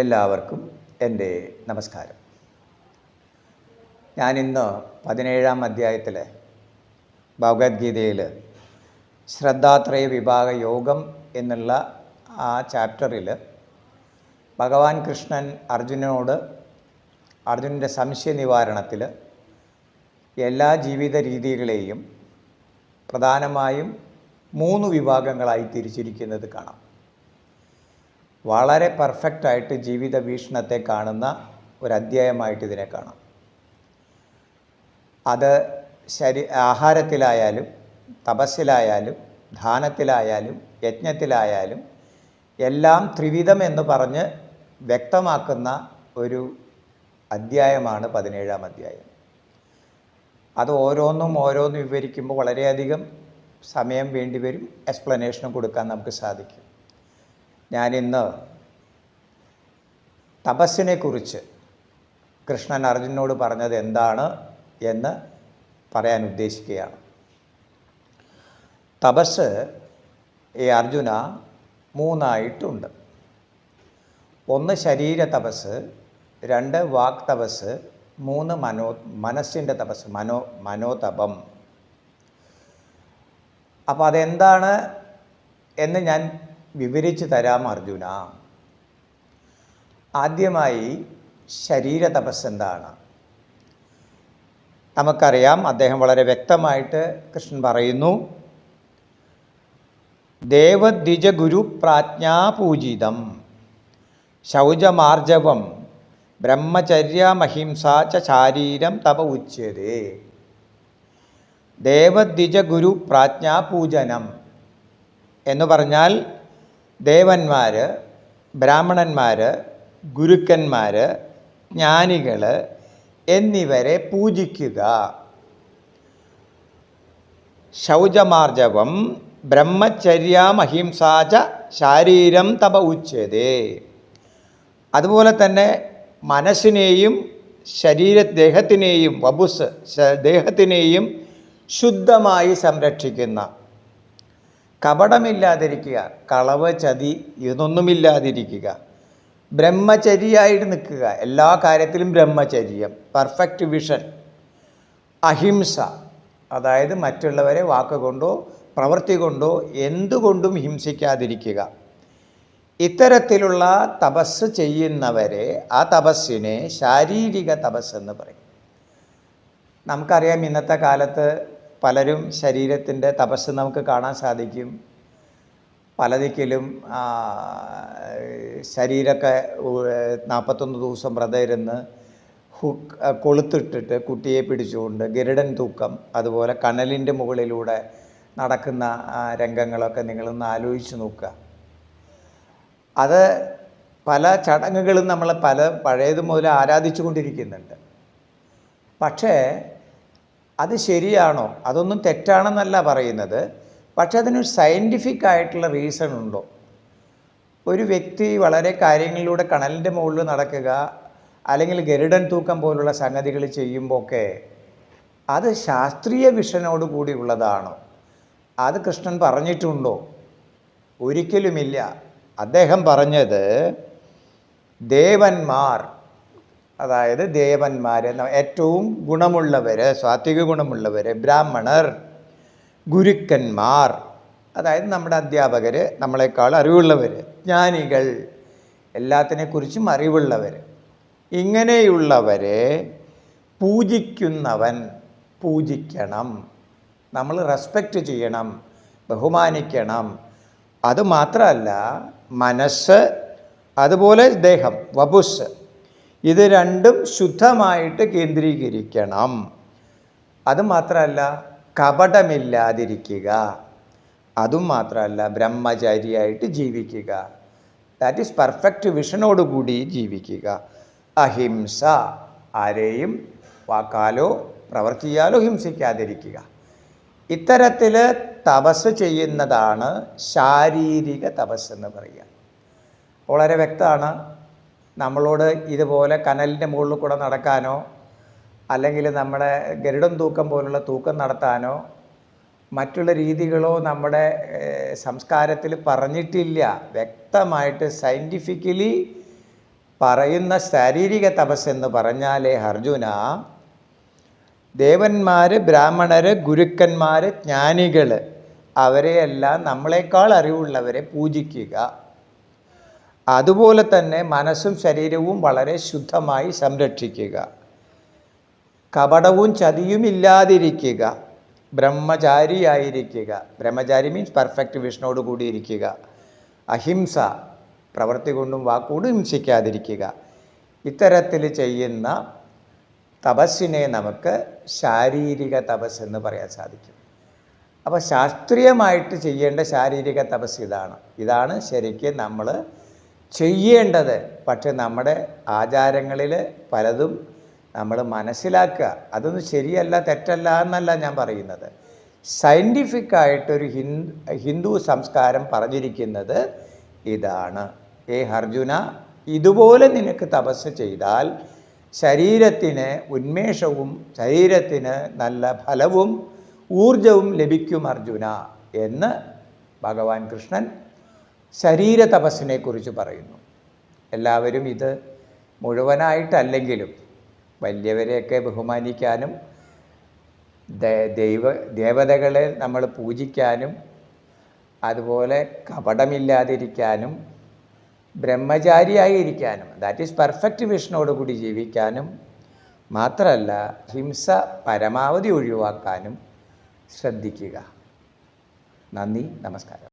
എല്ലാവർക്കും എന്റെ നമസ്കാരം. ഞാനിന്ന് പതിനേഴാം അധ്യായത്തിലെ ഭഗവത്ഗീതയിൽ ശ്രദ്ധാത്രയ വിഭാഗ യോഗം എന്നുള്ള ആ ചാപ്റ്ററിൽ ഭഗവാൻ കൃഷ്ണൻ അർജുനനോട് അർജുനന്റെ സംശയ നിവാരണത്തിൽ എല്ലാ ജീവിത രീതികളെയും പ്രധാനമായും മൂന്ന് വിഭാഗങ്ങളായി തിരിച്ചിരിക്കുന്നത് കാണാം. വളരെ പെർഫെക്റ്റായിട്ട് ജീവിത വീക്ഷണത്തെ കാണുന്ന ഒരു അധ്യായമായിട്ട് ഇതിനെ കാണാം. അത് ശരി ആഹാരത്തിലായാലും തപസ്സിലായാലും ധാനത്തിലായാലും യജ്ഞത്തിലായാലും എല്ലാം ത്രിവിധം എന്ന് പറഞ്ഞ് വ്യക്തമാക്കുന്ന ഒരു അധ്യായമാണ് പതിനേഴാം അധ്യായം. അത് ഓരോന്നും ഓരോന്നും വിവരിക്കുമ്പോൾ വളരെയധികം സമയം വേണ്ടിവരും എക്സ്പ്ലനേഷനും കൊടുക്കാൻ നമുക്ക് സാധിക്കും. ഞാനിന്ന് തപസ്സിനെക്കുറിച്ച് കൃഷ്ണൻ അർജുനോട് പറഞ്ഞത് എന്താണ് എന്ന് പറയാൻ ഉദ്ദേശിക്കുകയാണ്. തപസ് ഈ അർജുന മൂന്നായിട്ടുണ്ട്. ഒന്ന് ശരീര തപസ് രണ്ട് വാക് തപസ് മൂന്ന് മനോ മനസ്സിന്റെ തപസ് മനോ മനോതപം. അപ്പോൾ അതെന്താണ് എന്ന് ഞാൻ വിവരിച്ചു തരാം അർജുന. ആദ്യമായി ശരീര തപസ് എന്താണ്? നമുക്കറിയാം അദ്ദേഹം വളരെ വ്യക്തമായിട്ട് കൃഷ്ണൻ പറയുന്നു ദേവദ്വിജ ഗുരു പ്രാജ്ഞാപൂജിതം ശൗചമാർജവം ബ്രഹ്മചര്യമഹിംസ ച ശാരീരം തപ ഉച്യതേ. ദേവദ്വിജ ഗുരു പ്രാജ്ഞാപൂജനം എന്ന് പറഞ്ഞാൽ ദേവന്മാർ ബ്രാഹ്മണന്മാർ ഗുരുക്കന്മാർ ജ്ഞാനികൾ എന്നിവരെ പൂജിക്കുക. ശൗചമാർജവം ബ്രഹ്മചര്യമഹിംസാച ശാരീരം തപ ഉച്ചതേ. അതുപോലെ തന്നെ മനസ്സിനെയും ശരീര ദേഹത്തിനെയും വപുസ് ദേഹത്തിനെയും ശുദ്ധമായി സംരക്ഷിക്കുന്ന കപടമില്ലാതിരിക്കുക കളവ് ചതി ഇതൊന്നുമില്ലാതിരിക്കുക ബ്രഹ്മചര്യായിട്ട് നിൽക്കുക. എല്ലാ കാര്യത്തിലും ബ്രഹ്മചര്യം. പെർഫെക്റ്റ് വിഷൻ അഹിംസ. അതായത് മറ്റുള്ളവരെ വാക്കുകൊണ്ടോ പ്രവൃത്തി കൊണ്ടോ എന്തുകൊണ്ടും ഹിംസിക്കാതിരിക്കുക. ഇത്തരത്തിലുള്ള തപസ് ചെയ്യുന്നവരെ ആ തപസ്സിനെ ശാരീരിക തപസ് എന്ന് പറയും. നമുക്കറിയാം ഇന്നത്തെ കാലത്ത് പലരും ശരീരത്തിന്റെ തപസ് നമുക്ക് കാണാൻ സാധിക്കും. പല ദിക്കിലും ആ, ശരീരമൊക്കെ നാൽപ്പത്തൊന്ന് ദിവസം വ്രതം ഇരുന്ന് ഹുക്ക് കൊളുത്തിട്ടിട്ട് കുട്ടിയെ പിടിച്ചുകൊണ്ട് ഗരുഡൻ തൂക്കം അതുപോലെ കനലിന്റെ മുകളിലൂടെ നടക്കുന്ന രംഗങ്ങളൊക്കെ നിങ്ങളൊന്ന് ആലോചിച്ച് നോക്കുക. അത് പല ചടങ്ങുകളും നമ്മൾ പല പഴയത് മുതൽ ആരാധിച്ചു കൊണ്ടിരിക്കുന്നുണ്ട് പക്ഷേ അത് ശരിയാണോ? അതൊന്നും തെറ്റാണെന്നല്ല പറയുന്നത്. പക്ഷെ അതിനൊരു സയന്റിഫിക് ആയിട്ടുള്ള റീസൺ ഉണ്ടോ? ഒരു വ്യക്തി വളരെ കാര്യങ്ങളിലൂടെ കണലിന്റെ മുകളിൽ നടക്കുക അല്ലെങ്കിൽ ഗരുഡൻ തൂക്കം പോലുള്ള സംഗതികൾ ചെയ്യുമ്പോഴൊക്കെ അത് ശാസ്ത്രീയ വിഷനോട് കൂടിയുള്ളതാണോ അത് കൃഷ്ണൻ പറഞ്ഞിട്ടുണ്ടോ? ഒരിക്കലുമില്ല. അദ്ദേഹം പറഞ്ഞത് ദേവന്മാർ അതായത് ദേവന്മാർ ഏറ്റവും ഗുണമുള്ളവർ സാത്വിക ഗുണമുള്ളവർ ബ്രാഹ്മണർ ഗുരുക്കന്മാർ അതായത് നമ്മുടെ അധ്യാപകർ നമ്മളെക്കാൾ അറിവുള്ളവർ ജ്ഞാനികൾ എല്ലാത്തിനെക്കുറിച്ചും അറിവുള്ളവർ ഇങ്ങനെയുള്ളവരെ പൂജിക്കുന്നവൻ പൂജിക്കണം. നമ്മൾ റെസ്പെക്റ്റ് ചെയ്യണം ബഹുമാനിക്കണം. അതുമാത്രമല്ല മനസ്സ് അതുപോലെ ദേഹം വപുസ് ഇത് രണ്ടും ശുദ്ധമായിട്ട് കേന്ദ്രീകരിക്കണം. അതുമാത്രമല്ല കപടമില്ലാതിരിക്കുക. അതും മാത്രമല്ല ബ്രഹ്മചാരിയായിട്ട് ജീവിക്കുക. ദാറ്റ് ഈസ് പെർഫെക്റ്റ് വിഷനോടുകൂടി ജീവിക്കുക. അഹിംസ ആരെയും വാക്കാലോ പ്രവർത്തിയാലോ ഹിംസിക്കാതിരിക്കുക. ഇത്തരത്തിൽ തപസ് ചെയ്യുന്നതാണ് ശാരീരിക തപസ് എന്ന് പറയുക. വളരെ വ്യക്തമാണ്. നമ്മളോട് ഇതുപോലെ കനലിന്റെ മുകളിൽ കൂടെ നടക്കാനോ അല്ലെങ്കിൽ നമ്മുടെ ഗരുഡൻ തൂക്കം പോലുള്ള തൂക്കം നടത്താനോ മറ്റുള്ള രീതികളോ നമ്മുടെ സംസ്കാരത്തിൽ പറഞ്ഞിട്ടില്ല. വ്യക്തമായിട്ട് സയന്റിഫിക്കലി പറയുന്ന ശാരീരിക തപസ് എന്ന് പറഞ്ഞാലേ അർജുന ദേവന്മാർ ബ്രാഹ്മണർ ഗുരുക്കന്മാർ ജ്ഞാനികൾ അവരെയെല്ലാം നമ്മളെക്കാൾ അറിവുള്ളവരെ പൂജിക്കുക. അതുപോലെ തന്നെ മനസ്സും ശരീരവും വളരെ ശുദ്ധമായി സംരക്ഷിക്കുക. കപടവും ചതിയും ഇല്ലാതിരിക്കുക. ബ്രഹ്മചാരിയായിരിക്കുക. ബ്രഹ്മചാരി മീൻസ് പെർഫെക്റ്റ് വിഷ്ണോട് കൂടി ഇരിക്കുക അഹിംസ പ്രവൃത്തി കൊണ്ടും വാക്കുകൊണ്ടും ഹിംസിക്കാതിരിക്കുക. ഇത്തരത്തിൽ ചെയ്യുന്ന തപസ്സിനെ നമുക്ക് ശാരീരിക തപസ് എന്ന് പറയാൻ സാധിക്കും. അപ്പോൾ ശാസ്ത്രീയമായിട്ട് ചെയ്യേണ്ട ശാരീരിക തപസ് ഇതാണ്. ഇതാണ് ശരിക്കും നമ്മൾ ചെയ്യേണ്ടത്. പക്ഷെ നമ്മുടെ ആചാരങ്ങളിൽ പലതും നമ്മൾ മനസ്സിലാക്കുക. അതൊന്നും ശരിയല്ല തെറ്റല്ല എന്നല്ല ഞാൻ പറയുന്നത്. സയന്റിഫിക്കായിട്ടൊരു ഹിന്ദു സംസ്കാരം പറഞ്ഞിരിക്കുന്നത് ഇതാണ്. ഏ അർജുന ഇതുപോലെ നിനക്ക് തപസ് ചെയ്താൽ ശരീരത്തിന് ഉന്മേഷവും ശരീരത്തിന് നല്ല ഫലവും ഊർജവും ലഭിക്കും അർജുന എന്ന് ഭഗവാൻ കൃഷ്ണൻ ശരീര തപസ്സിനെ കുറിച്ച് പറയുന്നു. എല്ലാവരും ഇത് മുഴുവനായിട്ടല്ലെങ്കിലും വലിയവരെയൊക്കെ ബഹുമാനിക്കാനും ദൈവ ദേവതകളെ നമ്മൾ പൂജിക്കാനും അതുപോലെ കപടമില്ലാതിരിക്കാനും ബ്രഹ്മചാരിയായി ഇരിക്കാനും ദാറ്റ് ഈസ് പെർഫെക്റ്റ് വിഷനോടുകൂടി കൂടി ജീവിക്കാനും മാത്രമല്ല ഹിംസ പരമാവധി ഒഴിവാക്കാനും ശ്രദ്ധിക്കുക. നന്ദി നമസ്കാരം.